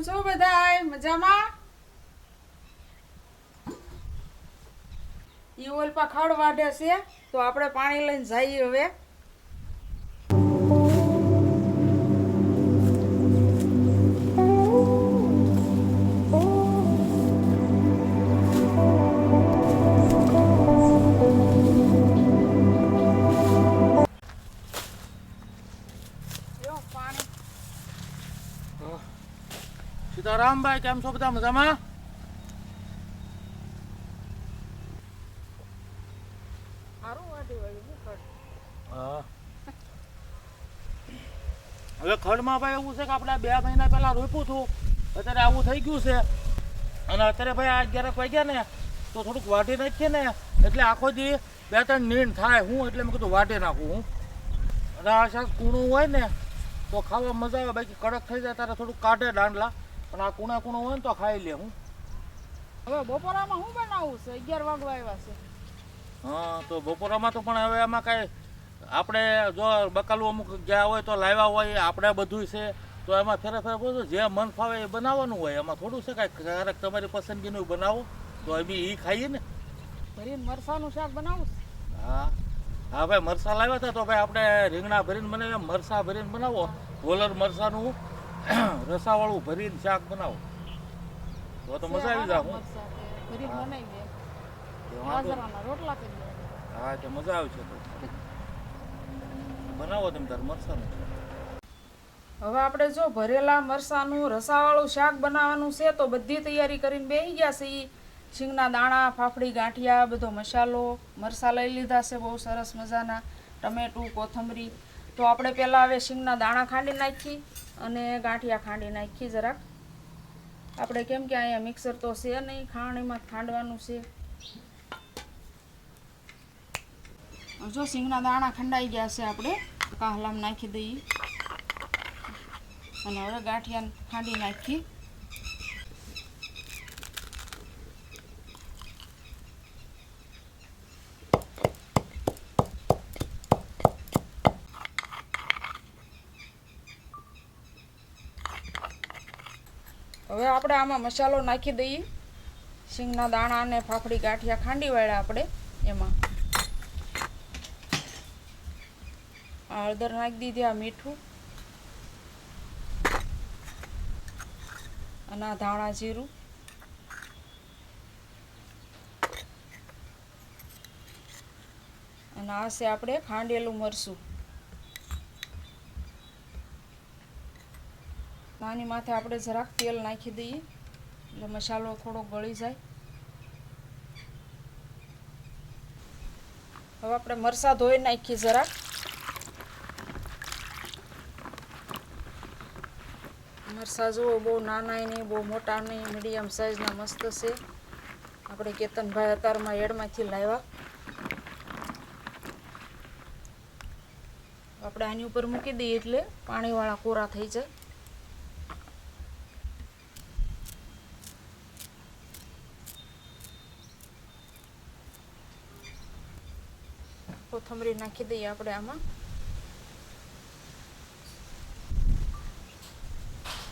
કેમ છો બધાય? મજામાં? ઈ ઓલપા ખડ વાઢે છે, તો આપણે પાણી લઈને જઈએ હવે. સીતારામભાઈ કેમ છો બધા મજામાં? હવે ખડમાં ભાઈ એવું છે કે આપણે બે મહિના પહેલા રોપ્યું હતું અત્યારે આવું થઈ ગયું છે. અને અત્યારે ભાઈ આ અગિયારક વાગ્યા ને તો થોડુંક વાટી નાખીએ ને એટલે આખો દી બે ત્રણ નીણ થાય હું એટલે મેં કીધું વાટી નાખું હું. અને આ શાક કૂણું હોય ને તો ખાવા મજા આવે બાકી કડક થઈ જાય ત્યારે થોડુંક કાઢે દાંડલા. પણ આ કુણા કુણો હોય ને તો ખાઈ લે હું. હવે બપોરામાં શું બનાવવું છે? અગિયાર વાગવા આવ્યા છે. હા તો બપોરામાં તો પણ હવે એમાં કાંઈ આપણે જો બકાલું અમુક ગયા હોય તો લાવ્યા હોય આપણે બધું છે તો એમાં ફેરે ફેરે બધું જે મન ફાવે એ બનાવવાનું હોય. એમાં થોડું છે કાંઈક ક્યારેક તમારી પસંદગીનું બનાવો તો એ બી એ ખાઈએ ને. ભરીને મરસાનું શાક બનાવું હા. હા ભાઈ મરસા લાવ્યા હતા તો ભાઈ આપણે રીંગણા ભરીને બનાવીએ મરસા ભરીને બનાવો. ગોલર મરસાનું રસાવાળું ભરીને શાક બનાવો. તો તો મજા આવી જાય હું. તો મજા આવશે તો. બનાવો તમે તાર મરસાનું. હવે આપણે જો ભરેલા મરસાનું રસાવાળું શાક બનાવવાનું છે તો બધી તૈયારી કરીને બેસી ગયા છે શીંગના દાણા ફાફડી ગાંઠિયા બધો મસાલો મરસા લઈ લીધા છે બહુ સરસ મજાના. ટમેટું કોથમરી. તો આપણે પહેલાં હવે શીંગના દાણા ખાંડી નાખી અને ગાંઠિયા ખાંડી નાખી જરાક. આપણે કેમ કે અહીંયા મિક્સર તો છે નહીં ખાણીમાં જ ખાંડવાનું છે. જો સિંગના દાણા ખંડાઈ ગયા છે આપણે કાહલામ નાખી દઈએ. અને હવે ગાંઠિયા ખાંડી નાખી. હવે આપણે આમાં મસાલો નાખી દઈએ. સિંગના દાણા અને ફાફડી ગાંઠિયા ખાંડી વાળ્યા આપણે એમાં. હળદર નાખી દીધી, આ મીઠું. અને આ ધાણા જીરું. અને આ છે આપણે ખાંડેલું મરસું આની માથે આપણે જરાક તેલ નાખી દઈએ. એટલે મસાલો થોડો ગળી જાય. હવે આપણે મરસા ધોઈ નાખીએ જરાક. મરસા જુઓ, બહુ નાના નહીં, બહુ મોટા નહીં, મીડિયમ સાઇઝના મસ્ત છે. આપણે કેતનભાઈ અતારમાં એડમાંથી લાવ્યા. આપણે આની ઉપર મૂકી દઈએ એટલે પાણીવાળા કોરા થઈ જાય. કોથમરી નાખી દઈએ આપણે આમાં.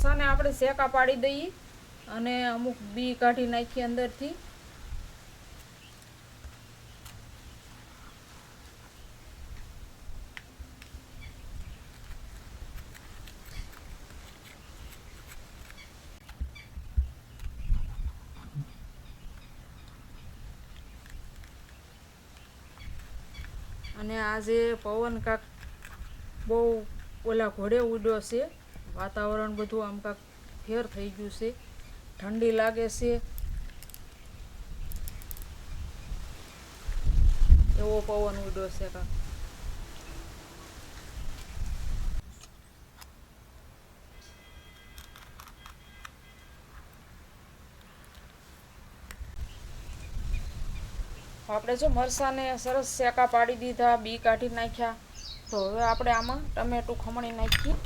સાને આપણે શેકા પાડી દઈએ અને અમુક બી કાઢી નાખીએ અંદરથી. અને આજે પવન કાક બહુ ઓલા ઘોડે ઉડ્યો છે, વાતાવરણ બધું આમ કાંક ફેર થઈ ગયું છે, ઠંડી લાગે છે. એવો પવન ઉડ્યો છે કાંક. આપણે જો મરસાને સરસ શેકા પાડી દીધા, બી કાઢી નાખ્યા. તો હવે આપણે આમાં ટમેટું ખમણી નાખીએ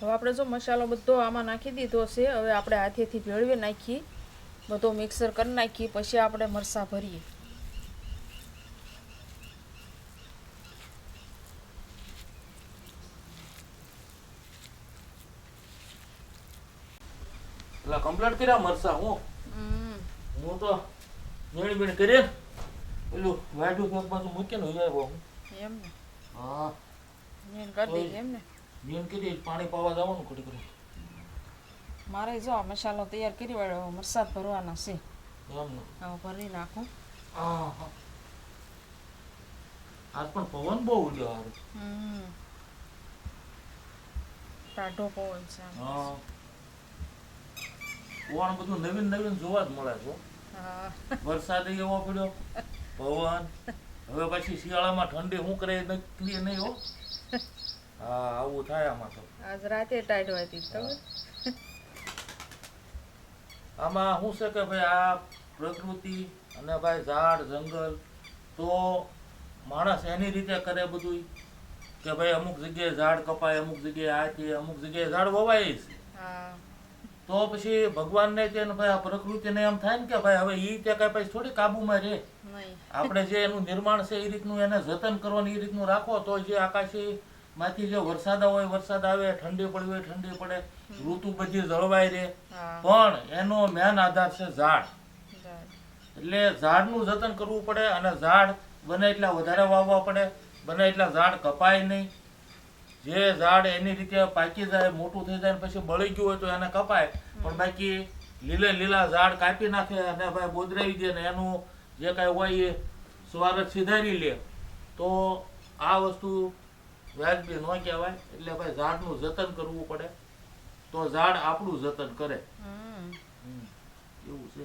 હવે આપણે જો મસાલો બધો આમાં નાખી દીધો છે, હવે આપણે હાથેથી ભેળવી નાખી. બધો મિક્સર કરી નાખી પછી આપણે મરચાં ભરીએ. એટલે કમ્પ્લીટ કર્યા મરસા હું. હું તો ઝીણી બીણ કરી ને પેલું વાઢું એક બાજુ આવ્યો હું. એમ ને. હા. મેન કરી એમ ને. ઝીણ કરી પાણી પાવા જવાનું ખોટી ઘડી મારે જો મસાલો તૈયાર કરી વાળો મરસાદ ભરવાના છે. ભરી નાખું. હા હા આજ પણ પવન બહુ ઉડ્યો હારું. ટાઢો પવન છે પવન બધું નવીન નવીન જોવા જ મળે છે વરસાદ એવો પડ્યો પવન. હવે પછી શિયાળામાં ઠંડી શું કરે નક્કી નહીં હો. હા આવું થાય આમાં તો. આજ રાતે ટાઈટ હતી ખબર? આમાં શું છે કે ભાઈ આ પ્રકૃતિ અને ભાઈ ઝાડ જંગલ તો માણસ એની રીતે કરે બધું કે ભાઈ અમુક જગ્યાએ ઝાડ કપાય અમુક જગ્યાએ આ છે અમુક જગ્યાએ ઝાડ વવાય છે. તો પછી ભગવાનને ને કે ભાઈ આ પ્રકૃતિને એમ થાય ને કે ભાઈ હવે ઈ તે કઈ પછી થોડી કાબુમાં રહે. આપણે જે એનું નિર્માણ છે એ રીતનું એને જતન કરવાનું એ રીતનું રાખો તો જે આકાશી માંથી જે વરસાદ હોય વરસાદ આવે ઠંડી પડવી હોય ઠંડી પડે ઋતુ બધી જળવાઈ રહે. પણ એનો મેન આધાર છે ઝાડ. એટલે ઝાડનું જતન કરવું પડે અને ઝાડ બને એટલા વધારે વાવવા પડે. બને એટલા ઝાડ કપાય નહીં. જે ઝાડ એની રીતે પાકી જાય મોટું થઈ જાય પછી બળી ગયું હોય તો એને કપાય. પણ બાકી લીલે લીલા ઝાડ કાપી નાખે અને ભાઈ બોદરાવી દે ને એનું જે કાંઈ હોય એ સ્વાગત સિધારી લે. તો આ વસ્તુ વ્યાજબી ન કહેવાય. એટલે ભાઈ ઝાડનું જતન કરવું પડે. તો ઝાડ આપણું જતન કરે. એવું છે.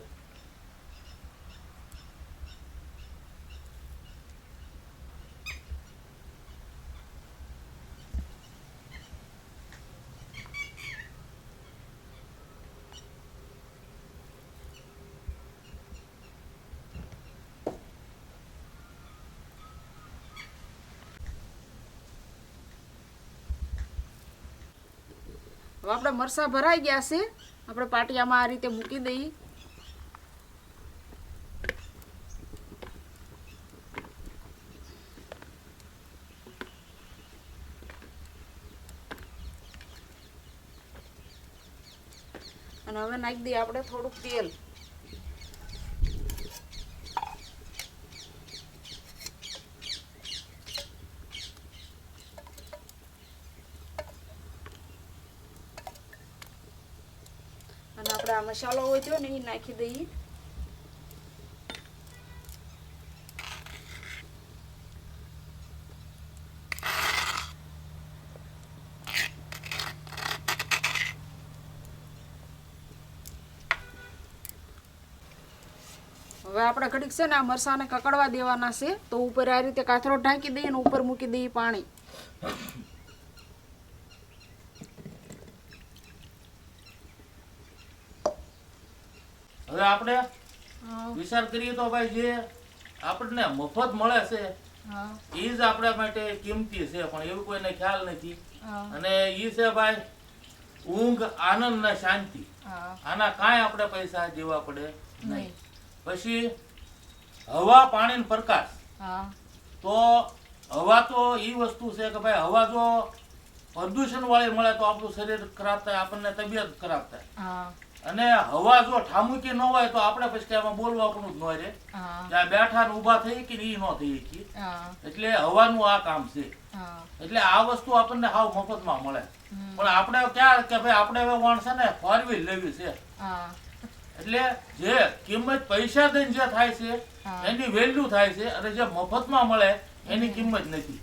હવે આપણે મરસા ભરાઈ ગયા છે. આપણે પાટિયામાં આ રીતે મૂકી દઈએ. અને હવે નાખી દઈએ આપણે થોડુંક તેલ. મસાલો થયો ને એ નાખી દઈએ. હવે આપણે ઘડીક છે ને આ મરસાને કકડવા દેવાના છે, તો ઉપર આ રીતે કાથરો ઢાંકી દઈએ ને ઉપર મૂકી દઈએ પાણી. હવે આપણે વિચાર કરીએ તો ભાઈ જે આપણને મફત મળે છે એ જ આપણા માટે કિંમતી છે પણ એવું કોઈને ખ્યાલ નથી. અને એ છે ભાઈ ઊંઘ આનંદ ને શાંતિ. આના કાંઈ આપણે પૈસા દેવા પડે નહીં. પછી હવા પાણી ને પ્રકાશ તો હવા તો એ વસ્તુ છે કે ભાઈ હવા જો પ્રદૂષણ વાળી મળે તો આપણું શરીર ખરાબ થાય આપણને તબિયત ખરાબ થાય. અને હવા જો ઠામુકી ન હોય તો આપણે પછી એમાં બોલવાનું જ ન રહે. ત્યાં બેઠા ને ઊભા થઈ કે ઈ ન થઈ શકીએ. એટલે હવાનું આ કામ છે. એટલે આ વસ્તુ આપણને હાવ મફતમાં મળે. પણ આપણે ક્યાં કે ભાઈ આપણે હવે વણ છે ને ફોર વ્હીલ લેવી છે. એટલે જે કિંમત પૈસા દઈને જે થાય છે એની વેલ્યુ થાય છે અને જે મફતમાં મળે એની કિંમત નથી.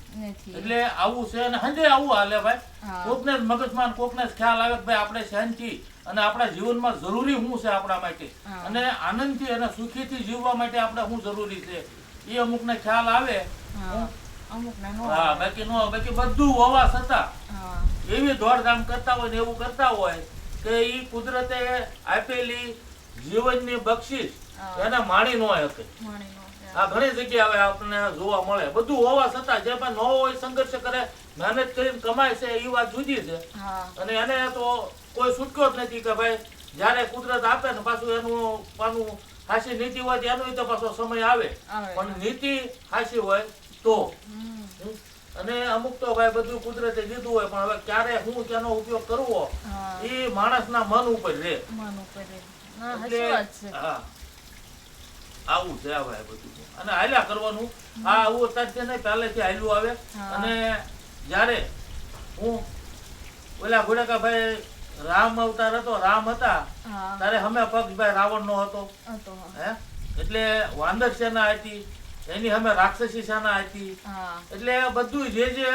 એટલે આવું છે અને હંજે આવું હાલે ભાઈ. કોકને જ મગજમાં ને કોકને જ ખ્યાલ આવે કે ભાઈ આપણે શાંતિ અને આપણા જીવનમાં જરૂરી શું છે આપણા માટે? અને આનંદથી અને સુખીથી જીવવા માટે આપણે શું જરૂરી છે? એ અમુકને ખ્યાલ આવે. હા. અમુક ને નો હા બાકી નો બાકી બધું હોવા છતાં એવી દોડધામ કરતા હોય ને એવું કરતા હોય કે એ કુદરતે આપેલી જીવનની બક્ષિસ. એને માણી નો શકે. આ ઘણી જગ્યાએ હવે આપણને જોવા મળે. બધું હોવા છતાં જે પણ ન હોય સંઘર્ષ કરે મહેનત કરીને કમાય છે એ વાત જુદી છે. અને એને તો કોઈ છૂટક્યો જ નથી કે ભાઈ જ્યારે કુદરત આપે ને પાછું એનું પાનું હાસી નીતિ હોય તો એનો તો પાછો સમય આવે. પણ નીતિ હાસી હોય તો. અને અમુક તો ભાઈ બધું કુદરતે દીધું હોય પણ હવે ક્યારે હું તેનો ઉપયોગ કરવો એ માણસના મન ઉપર હા. આવું છે ભાઈ બધું. અને હાલ્યા કરવાનું. આ આવું અત્યારે છે ને પહેલેથી હાલ્યું આવે. અને જ્યારે હું ઓલા ઘોડેકા ભાઈ રામ અવતાર હતો રામ હતા. ત્યારે અમે પક્ષભાઈ રાવણ નો હતો હે. એટલે વાંદર સેના હતી એની અમે રાક્ષસી સેના હતી એટલે બધું જે જે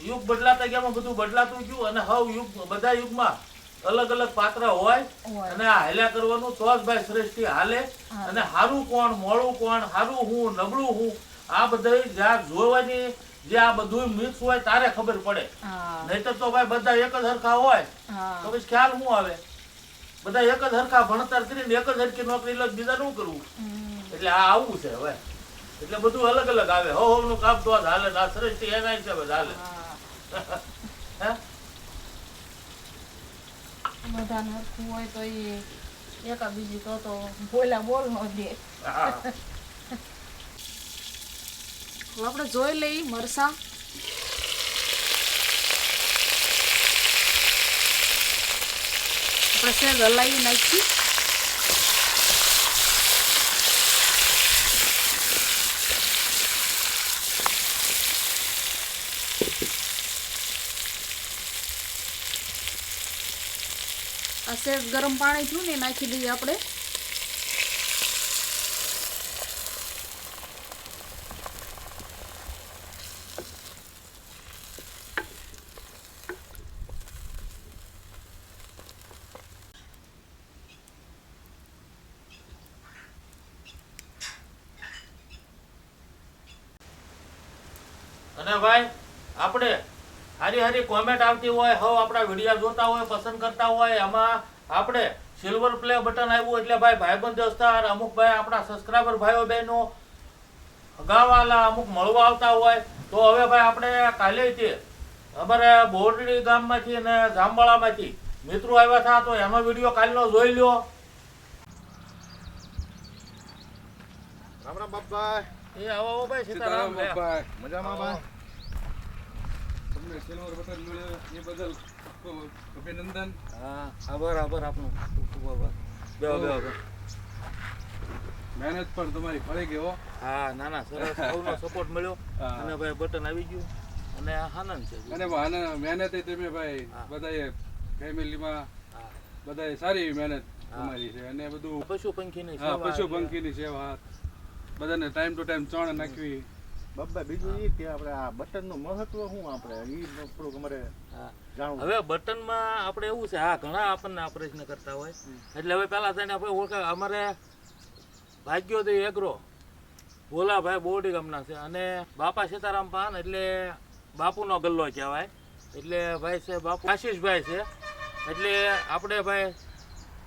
યુગ બદલાતા ગયા બધું બદલાતું ગયું અને હવ યુગ બધા યુગમાં અલગ અલગ પાત્ર હોય. અને આ હાલ્યા કરવાનું તો જ ભાઈ શ્રેષ્ઠી હાલે. અને હારું કોણ મોડું કોણ હારું હું નબળું હું આ બધા જ્યાં જોવાની જે આ બધું મિક્સ હોય તારે ખબર પડે. નહીતર તો ભાઈ બધા એક જ હરખા હોય. તો પછી ખ્યાલ શું આવે? બધા એક જ હરખા ભણતર કરીને એક જ હરખી નોકરી લો બીજા શું કરવું? એટલે આ આવું છે હવે. એટલે બધું અલગ અલગ આવે. હો હો નું કામ તો હાલે. ને આ થી એના છે હાલે? બધાને હરખું હોય તો એ એકા બીજી તો તો બોલા બોલ નો દે. આપણે જોઈ લઈ મરસા. આપણે સેજ હલાવી નાખી. આ સેજ ગરમ પાણી થયું ને નાખી દઈએ આપણે. અને ભાઈ, આપણે હારી હારી કોમેન્ટ આવતી હોય, હવ આપણા વીડિયો જોતા હોય, પસંદ કરતા હોય, એમાં આપણે સિલ્વર પ્લે બટન આવ્યું એટલે ભાઈ ભાઈબંધ દોસ્તાર અમુક ભાઈ આપણા સબસ્ક્રાઈબર ભાઈઓ બહેનો અગાવાલા અમુક મળવા આવતા હોય, તો હવે ભાઈ આપણે કાલે છે અમારે બોરડી ગામમાંથી અને જાંબાળામાંથી મિત્રો આવ્યા હતા તો એનો વીડિયો કાલનો જોઈ લ્યો. રામ રામ બાપા. એ આવો આવો ભાઈ સીતારામ. સીતારામ મજામાં બા તમને સિલ્વર બટન મળ્યો એ બદલ અભિનંદન. હા આભાર આભાર આપનો. ખૂબ ખૂબ આભાર. બેહો બેહો બેહો મહેનત પણ તમારી ફળી ગયો હા. ના ના સરસ. સૌનો સપોર્ટ મળ્યો. અને ભાઈ બટન આવી ગયું. અને આનંદ છે. અને આનંદ મહેનત તમે ભાઈ. બધાએ ફેમિલીમાં. બધાએ સારી એવી મહેનત તમારી છે. અને બધું પશુ પંખીની સેવા પશુ પંખીની સેવા. બધાને ટાઈમ ટુ ટાઈમ ચણ નાખવી. બાબા બીજું એ કે આપણે આ બટનનું મહત્વ શું આપણે? એ થોડુંક અમારે હા. જાણવું. હવે બટનમાં આપણે એવું છે હા ઘણા આપણને આ પ્રશ્ન કરતા હોય. એટલે હવે પહેલાં થઈને આપણે ઓળખા અમારે ભાગ્યોદય એગ્રો ભોલાભાઈ બોરડી ગામના છે અને બાપા સીતારામ પાન એટલે બાપુનો ગલ્લો કહેવાય. એટલે ભાઈ છે બાપુ આશીષભાઈ છે. એટલે આપણે ભાઈ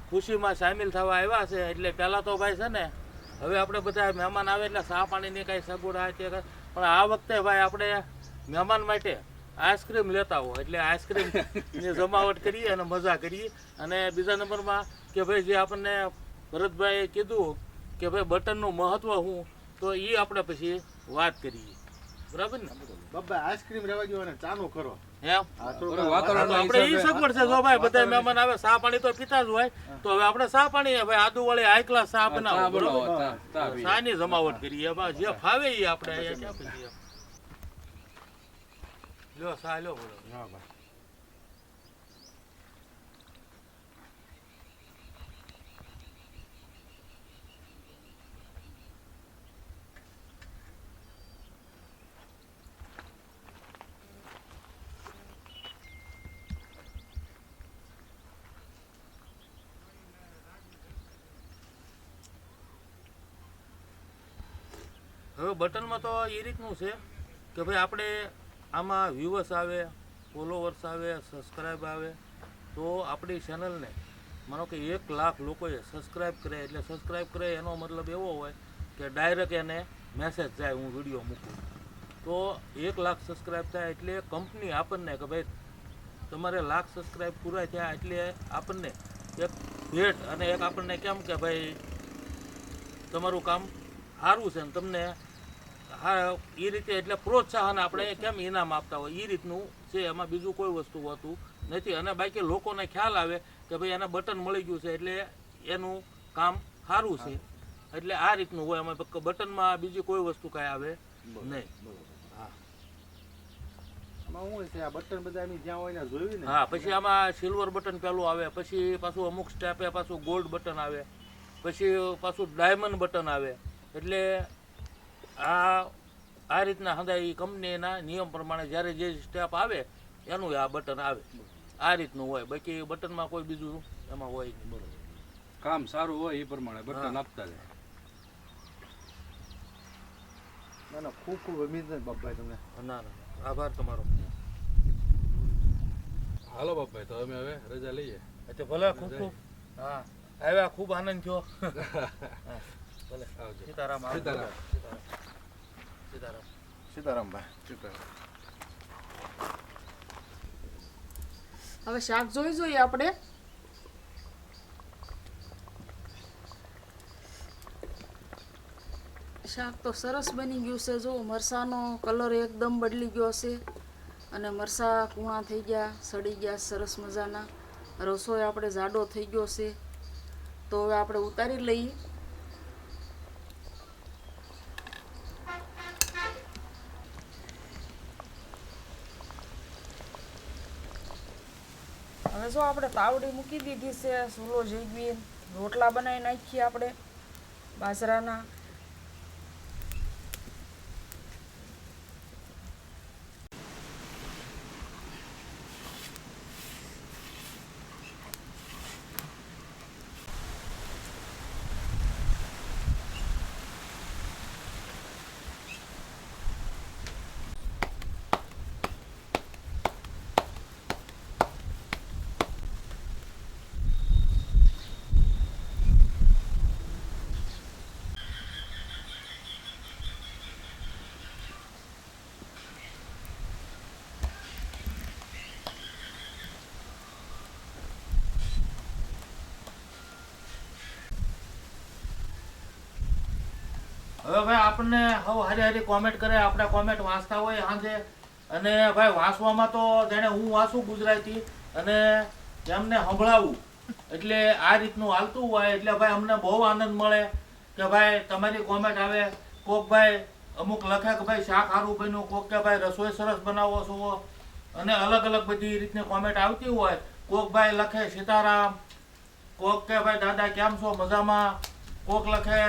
ખુશીમાં સામેલ થવા આવ્યા છે. એટલે પહેલાં તો ભાઈ છે ને હવે આપણે બધા મહેમાન આવે એટલે ચા પાણીની કાંઈ સગવડ આ તે પણ આ વખતે ભાઈ આપણે મહેમાન માટે આઈસ્ક્રીમ લેતા હો એટલે આઈસ્ક્રીમની જમાવટ કરીએ અને મજા કરીએ. અને બીજા નંબરમાં કે ભાઈ જે આપણને ભરતભાઈએ કીધું કે ભાઈ બટનનું મહત્ત્વ શું તો એ આપણે પછી વાત કરીએ. બરાબર ને? બાબા આઈસ્ક્રીમ રહેવા દો અને ચાનો કરો. આપણે ઈ સગવડ છે. જો ભાઈ બધા મહેમાન આવે ચા પાણી તો પીતા જ હોય. તો હવે આપણે ચા પાણી ભાઈ આદુ વાળી હાઈ ક્લાસ ચા ચા બનાવો. ચાની જમાવટ કરીએ એમાં જે ફાવે એ આપણે અહીંયા ક્યાં પીએ લ્યો ચા લ્યો બોલો. હા ભાઈ. હવે બટનમાં તો એ રીતનું છે કે ભાઈ આપણે આમાં વ્યૂવર્સ આવે ફોલોવર્સ આવે સબસ્ક્રાઈબ આવે, તો આપણી ચેનલને માનો કે એક લાખ લોકોએ સબસ્ક્રાઈબ કરે એટલે સબસ્ક્રાઈબ કરે એનો મતલબ એવો હોય કે ડાયરેક્ટ એને મેસેજ જાય, હું વીડિયો મૂકું. તો એક લાખ સબસ્ક્રાઈબ થાય એટલે કંપની આપણને કે ભાઈ તમારે લાખ સબસ્ક્રાઈબ પૂરા થયા એટલે આપણને એક ભેટ અને એક આપણને કેમ કે ભાઈ તમારું કામ સારું છે ને તમને એ રીતે એટલે પ્રોત્સાહન આપણે કેમ ઇનામ આપતા હોય? એ રીતનું છે એમાં બીજું કોઈ વસ્તુ હોતું નથી. અને બાકી લોકોને ખ્યાલ આવે કે ભાઈ એને બટન મળી ગયું છે એટલે એનું કામ સારું છે. એટલે આ રીતનું હોય. એમાં બટનમાં બીજી કોઈ વસ્તુ કાંઈ આવે નહીં. હા. આમાં શું હોય છે? આ બટન બધા જ્યાં હોય ને જોયું હા પછી આમાં સિલ્વર બટન પેલું આવે પછી પાછું અમુક સ્ટેપે પાછું ગોલ્ડ બટન આવે પછી પાછું ડાયમંડ બટન આવે. એટલે આ આ રીતના હંધા એ કંપનીના નિયમ પ્રમાણે જ્યારે જે સ્ટેપ આવે એનું આ બટન આવે. આ રીતનું હોય. બાકી બટનમાં કોઈ બીજું એમાં હોય નહીં. બરોબર. કામ સારું હોય એ પ્રમાણે બટન આપતા જાય ના ના ખૂબ ખૂબ અભિનંદન બાપભાઈ તમને. ના ના આભાર તમારો. હાલો બાપભાઈ તો અમે હવે રજા લઈએ. એટલે ભલે ખૂબ ખૂબ. હા. આવ્યા ખૂબ આનંદ થયો. ભલે. આવજો. સીતારામ આવજો. સીતારામ. સીતારામ સીતારામ. સીતારામભાઈ હવે શાક જોઈ જોઈએ આપણે. શાક તો સરસ બની ગયું છે. જો મરસાનો કલર એકદમ બદલી ગયો છે. અને મરસા કૂણા થઈ ગયા સડી ગયા સરસ મજાના. રસોઈ આપણે જાડો થઈ ગયો છે. તો હવે આપણે ઉતારી લઈએ. હવે જો આપણે તાવડી મૂકી દીધી છે સૂલો જઈ રોટલા બનાવી નાખીએ આપણે બાજરાના. હવે ભાઈ આપણને હવે હારી હારી કોમેન્ટ કરે, આપણે કોમેન્ટ વાંચતા હોય સાંજે અને ભાઈ વાંચવામાં તો જેને હું વાંચું ગુજરાતી, અને એમને સંભળાવું. એટલે આ રીતનું હાલતું હોય, એટલે ભાઈ અમને બહુ આનંદ મળે કે ભાઈ તમારી કોમેન્ટ આવે. કોક ભાઈ અમુક લખે કે ભાઈ શાક સારું બન્યું, કોક કે ભાઈ રસોઈ સરસ બનાવો છો. અને અલગ અલગ બધી રીતની કોમેન્ટ આવતી હોય. કોક ભાઈ લખે સીતારામ, કોક કે ભાઈ દાદા કેમ છો મજામાં? કોક લખે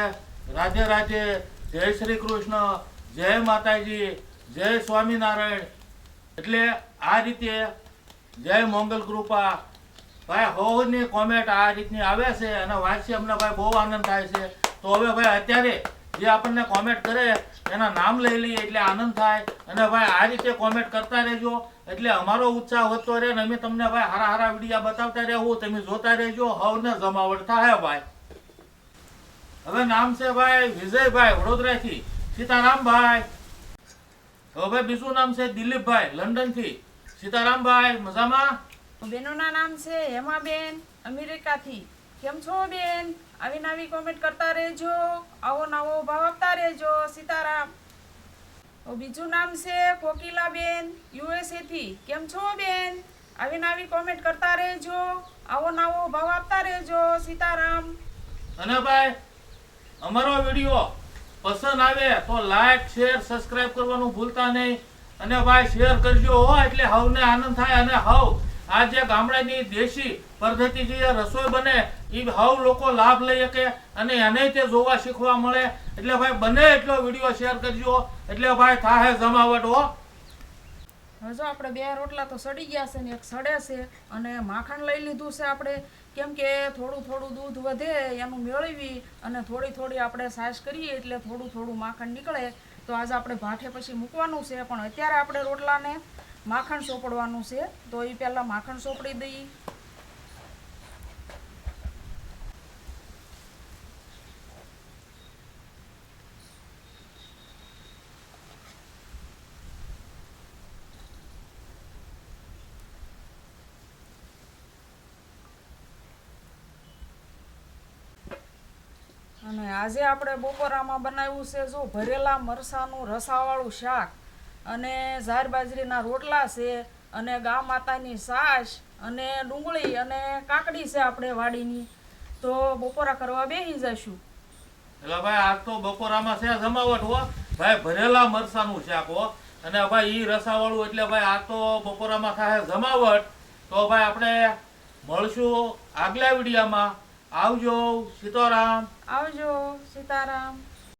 રાધે રાજે જય શ્રી કૃષ્ણ, જય માતાજી, જય સ્વામિનારાયણ. એટલે આ રીતે જય મંગલ કૃપા. ભાઈ, હોની કોમેન્ટ આ રીતની આવે છે અને વાંચી અમને ભાઈ બહુ આનંદ થાય છે. તો હવે ભાઈ અત્યારે જે આપણને કોમેન્ટ કરે એના નામ લઈ લઈએ એટલે આનંદ થાય. અને ભાઈ આ રીતે કોમેન્ટ કરતા રહેજો. એટલે અમારો ઉત્સાહ વધતો રહે અને અમે તમને ભાઈ હારા હારા વિડીયા બતાવતા રહેવું. તમે જોતા રહેજો. હવને જમાવટ થાય ભાઈ. હવે નામ છે ભાઈ વિજયભાઈ વડોદરાથી. સીતારામભાઈ. હવે ભાઈ બીજું નામ છે દિલીપભાઈ લંડનથી. સીતારામભાઈ મજામાં? બેનોના નામ છે હેમાબેન અમેરિકાથી. કેમ છો બેન? આવી નવી કોમેન્ટ કરતા રહેજો. આવો નવો ભાવ આપતા રહેજો સીતારામ. બીજું નામ છે કોકિલાબેન યુએસએ થી કેમ છો બેન? આવી નવી કોમેન્ટ કરતા રહેજો. આવો નવો ભાવ આપતા રહેજો સીતારામ. અને ભાઈ અમારો વીડિયો પસંદ આવે તો લાઈક શેર સબસ્ક્રાઇબ કરવાનું ભૂલતા નહીં. અને ભાઈ શેર કરજો હો, એટલે હવને આનંદ થાય અને હવ આ જે ગામડાની દેશી પદ્ધતિ જે રસોઈ બને એ હવ લોકો લાભ લઈ શકે અને એને તે જોવા શીખવા મળે. એટલે ભાઈ, બને એટલો વીડિયો શેર કરજો. એટલે ભાઈ, થાહે જમાવટ હો. જો આપણે બે રોટલા તો સડી ગયા છે ને એક સડે છે અને માખણ લઈ લીધું છે આપણે. કેમ કે થોડું થોડું દૂધ વધે, એનું મેળવી અને થોડી થોડી આપણે સાસ કરીએ એટલે થોડું થોડું માખણ નીકળે, તો આજે આપણે ભાઠે પછી મૂકવાનું છે. પણ અત્યારે આપણે રોટલાને માખણ સોપડવાનું છે. તો એ પહેલાં માખણ સોપડી દઈએ. અને આજે આપણે બપોરામાં બનાવ્યું છે જો ભરેલા મરસાનું રસાવાળું શાક અને ઝાર બાજરીના રોટલા છે અને ગા માતાની સાસ અને ડુંગળી અને કાકડી છે આપણે વાડીની. તો બપોરા કરવા બેસી જશું. એટલે ભાઈ, આજ તો બપોરામાં છે જમાવટ હો. ભાઈ, ભરેલા મરસાનું શાક હો. અને ભાઈ, ઈ રસાવાળું એટલે ભાઈ આ તો બપોરામાં થાય જમાવટ. તો ભાઈ, આપણે મળશું આગલા વિડીયામાં. આવજો સીતારામ. આવજો સીતારામ.